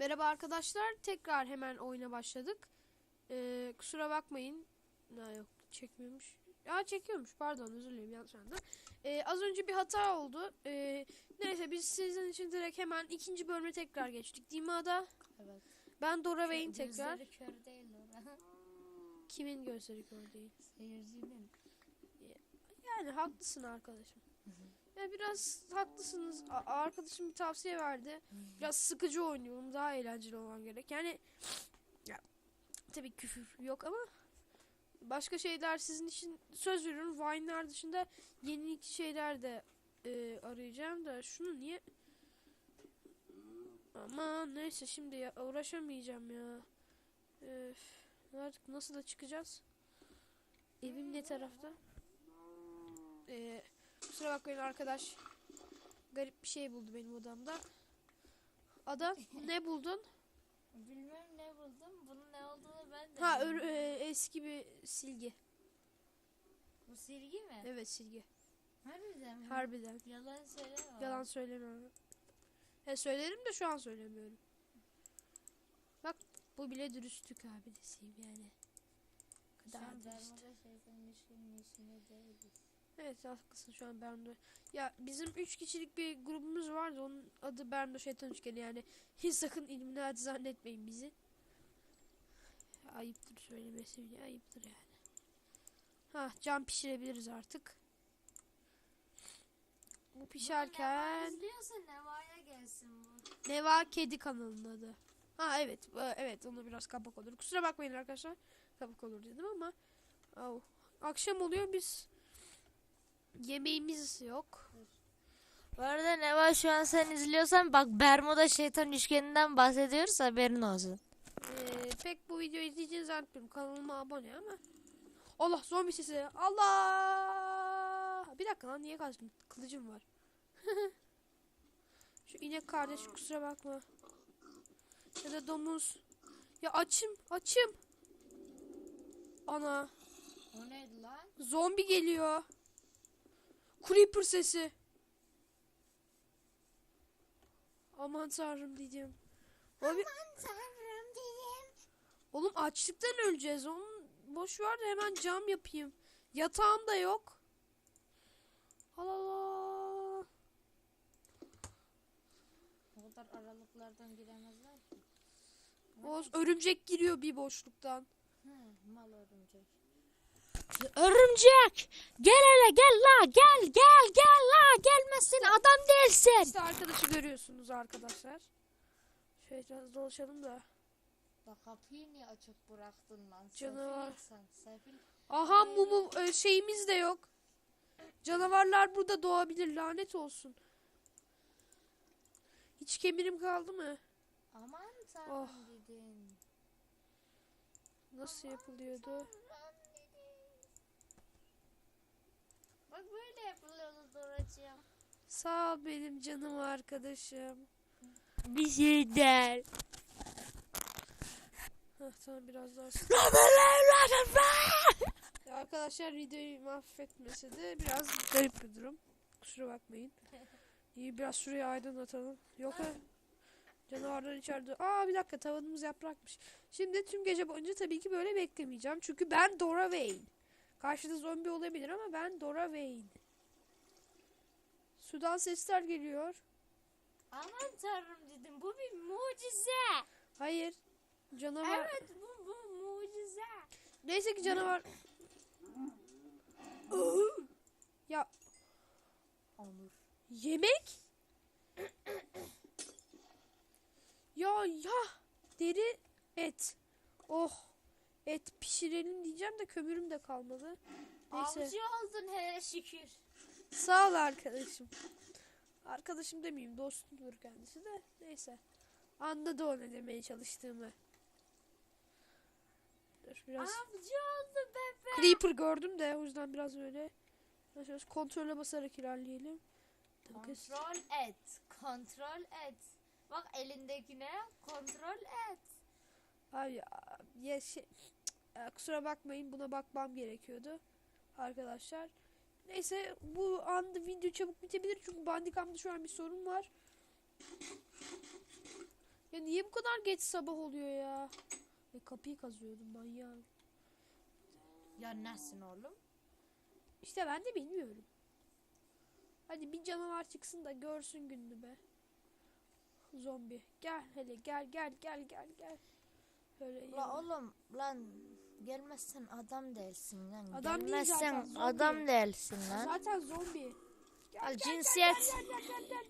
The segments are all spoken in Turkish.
Merhaba arkadaşlar. Tekrar hemen oyuna başladık. Ee, kusura bakmayın. Ha, yok çekmiyormuş. Ya çekiyormuş pardon özür dilerim yanlış anladım. Ee, az önce bir hata oldu. Ee, neyse biz sizin için direkt hemen ikinci bölüme tekrar geçtik. Değil mi Ada? Evet. Ben Dora Wayne tekrar. Gözleri kör değil Dora. Kimin gözleri kör değil? Seyircinin. Yani haklısın arkadaşım. Ya biraz haklısınız. A- arkadaşım bir tavsiye verdi. Biraz sıkıcı oynuyorum. Daha eğlenceli olman gerek. Yani ya, tabii küfür yok ama başka şeyler sizin için söz veriyorum. Vine'lar dışında yenilik şeyler de e, arayacağım da şunu niye ama neyse şimdi ya uğraşamayacağım ya. Öf, artık nasıl da çıkacağız? Evim ne tarafta? Ee, kusura bakmayın arkadaş. Garip bir şey buldu benim odamda. Ada ne buldun? Bilmem ne buldum. Bunun ne olduğunu ben de Ha ör- bilmiyorum. e, eski bir silgi. Bu silgi mi? Evet silgi. Harbiden mi? Harbiden. Yalan söyleme. Yalan söylemiyorum. He söylerim de şu an söylemiyorum. Bak bu bile dürüstlük abi deseyim yani. Şu Kadar an dürüst. Bermuda şeytanın işinin içinde değiliz. Evet haklısın şu an Bermuda. Ya bizim üç kişilik bir grubumuz vardı. Onun adı Bermuda Şeytan Üçgeni yani. Hiç sakın Illuminati zannetmeyin bizi. Ayıptır söylemesi bile ayıptır yani. Ha cam pişirebiliriz artık. Bu pişerken Neva Neva'ya gelsin bu. Neva Kedi kanalının adı. Ha evet evet onu biraz kapak olur. Kusura bakmayın arkadaşlar. Kapak olur dedim ama. Au. Akşam oluyor biz yemeğimiz yok. Bu arada Neva şu an sen izliyorsan bak Bermuda şeytan üçgeninden bahsediyoruz haberin olsun. Ee, pek bu videoyu izleyeceğini zannetmiyorum. Kanalıma abone ama. Allah zombi sesi. Allah. Bir dakika lan niye kaçtım? Kılıcım var. Şu inek kardeş kusura bakma. Ya da domuz. Ya açım açım. Ana. O neydi lan? Zombi geliyor. Creeper sesi. Aman tanrım diyeceğim. Abi, tanrım diyeyim. oğlum açlıktan öleceğiz. Onun boş ver de hemen cam yapayım. Yatağım da yok. Allah Allah. O kadar aralıklardan giremezler ki. O örümcek giriyor bir boşluktan. Örümcek. Gel hele gel la gel gel gel la gelmezsin adam değilsin. İşte arkadaşı görüyorsunuz arkadaşlar. Şöyle biraz dolaşalım da. Da kapıyı niye açık bıraktın lan? Canavar. Aha mumu e, şeyimiz de yok. Canavarlar burada doğabilir lanet olsun. Hiç kemirim kaldı mı? Aman tanrım Oh. dedin. Nasıl yapılıyordu? Tanrım böyle yapılıyordu Doracığım. Sağ ol benim canım arkadaşım. Bir şey der. Heh, tamam biraz daha. Ya arkadaşlar videoyu mahvetmese de biraz garip bir durum. Kusura bakmayın. İyi biraz şurayı aydınlatalım. Yok ha. Canavarlar içeride. Aa bir dakika tavanımız yaprakmış. Şimdi tüm gece boyunca tabii ki böyle beklemeyeceğim. Çünkü ben Dora Wayne. Karşıda zombi olabilir ama ben Dora Wayne. Sudan sesler geliyor. Aman tanrım dedim. Bu bir mucize. Hayır. Canavar. Evet bu, bu mucize. Neyse ki canavar. ya Onur. Yemek? ya ya deri et. Oh et pişirelim diyeceğim de kömürüm de kalmadı. Neyse Avcı oldun hele şükür. Sağ ol arkadaşım. Arkadaşım demeyeyim dostumdur kendisi de neyse. Anladı o ne demeye çalıştığımı. Dur biraz. Avcı oldun bebe. Creeper gördüm de o yüzden biraz öyle. Biraz kontrole basarak ilerleyelim. Kontrol et. Kontrol et. Bak elindekine kontrol et. Abi ya, şey, kusura bakmayın buna bakmam gerekiyordu arkadaşlar. Neyse bu anda video çabuk bitebilir çünkü Bandicam'da şu an bir sorun var. Ya niye bu kadar geç sabah oluyor ya? Ve kapıyı kazıyordum manyağım. Ya nesin oğlum? İşte ben de bilmiyorum. Hadi bir canavar çıksın da görsün gününü be. Zombi. Gel hele gel gel gel gel gel. Böyle La oğlum lan gelmezsen adam değilsin lan. Adam değil gelmezsen zaten, zombi. adam değilsin lan. Zaten zombi. Al cinsiyet.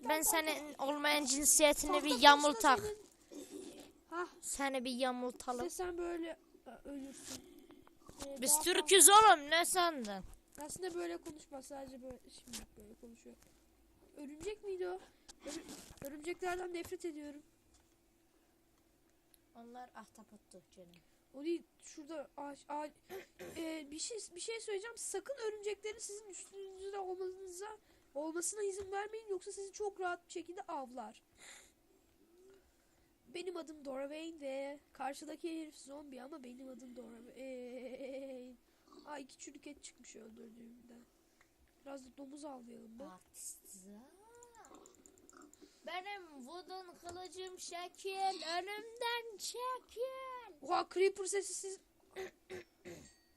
Ben senin olmayan cinsiyetini bir yamultak. Hah Seni bir yamultalım. sen böyle e, ölürsün. Ee, Biz daha Türk'üz oğlum ne sandın? fazla- Aslında böyle konuşma sadece böyle şimdi böyle konuşuyor. Örümcek miydi o? Örü- örümceklerden nefret ediyorum. Onlar ahtapottu canım. O değil şurada ağaç, ağaç Ee, bir şey bir şey söyleyeceğim. Sakın örümceklerin sizin üstünüzde olmanıza olmasına izin vermeyin yoksa sizi çok rahat bir şekilde avlar. Benim adım Dora Wayne ve karşıdaki herif zombi ama benim adım Dora Wayne. Ay iki çürük et çıkmış öldürdüğümde. Biraz da domuz avlayalım be. Benim vudun kılıcım şekil önümden çekil. Oha Creeper sesi siz...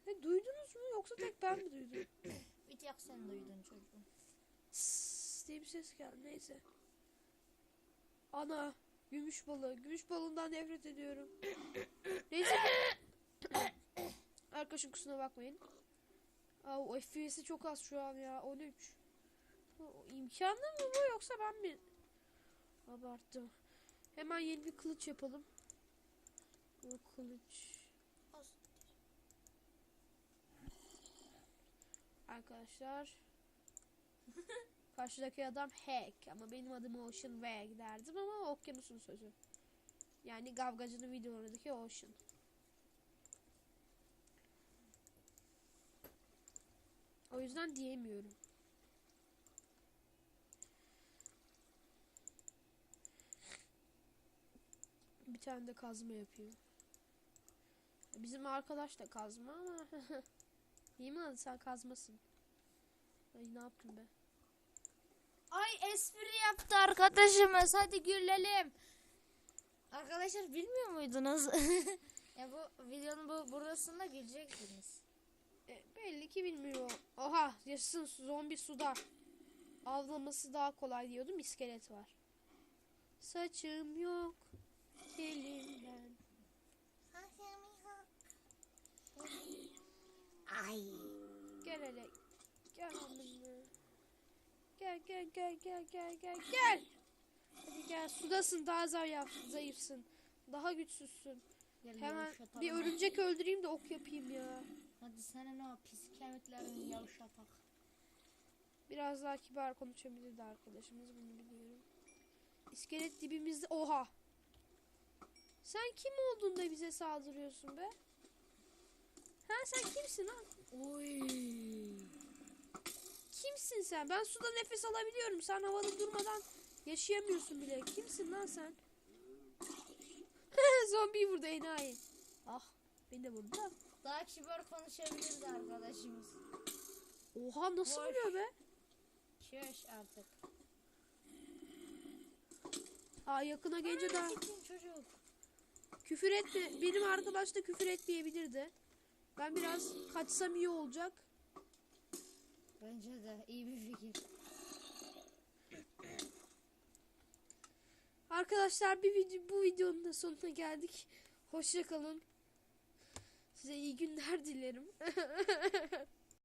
ne, duydunuz mu yoksa tek ben mi duydum? Bir tek sen duydun çocuğum. Sss diye bir ses geldi. Neyse. Ana. Gümüş balığı. Gümüş balığından nefret ediyorum. Neyse. Arkadaşın kusura bakmayın. Aa, o FPS'i çok az şu an ya. 13. O, imkanlı mı bu yoksa ben mi? Abarttım. Hemen yeni bir kılıç yapalım. O kılıç. Arkadaşlar. Karşıdaki adam Hack ama benim adım Ocean Wag derdim ama okyanusun sözü. Yani Gavgacı'nın videolarındaki Ocean. O yüzden diyemiyorum. Tane de kazma yapayım. Bizim arkadaş da kazma ama Değil mi lan sen kazmasın. Ay ne yaptın be? Ay espri yaptı arkadaşımız. Hadi gülelim. Arkadaşlar bilmiyor muydunuz? ya bu videonun bu burasında güleceksiniz. E, belli ki bilmiyor. Oha yaşasın zombi suda. Avlaması daha kolay diyordum iskelet var. Saçım yok elimden. Ay. Gel hele. Gel benimle. Gel gel gel gel gel gel gel. Hadi gel sudasın daha zayıf, zayıfsın. Daha güçsüzsün. Hemen bir örümcek öldüreyim de ok yapayım ya. Hadi senin o pis kemiklerini yavşatak. Biraz daha kibar konuşabilirdi arkadaşımız bunu biliyorum. İskelet dibimizde. Oha. Sen kim oldun da bize saldırıyorsun be? Ha sen kimsin lan? Oy. Kimsin sen? Ben suda nefes alabiliyorum. Sen havada durmadan yaşayamıyorsun bile. Kimsin lan sen? Zombi vurdu enayi. Ah beni de vurdu da. Daha kibar konuşabilirdi arkadaşımız. Oha nasıl Boş. vuruyor be? Şöş artık. Aa yakına gelince daha çocuk. Küfür etme. Benim arkadaş da küfür etmeyebilirdi. Ben biraz kaçsam iyi olacak. Bence de iyi bir fikir. Arkadaşlar bir video, bu videonun da sonuna geldik. Hoşça kalın. Size iyi günler dilerim.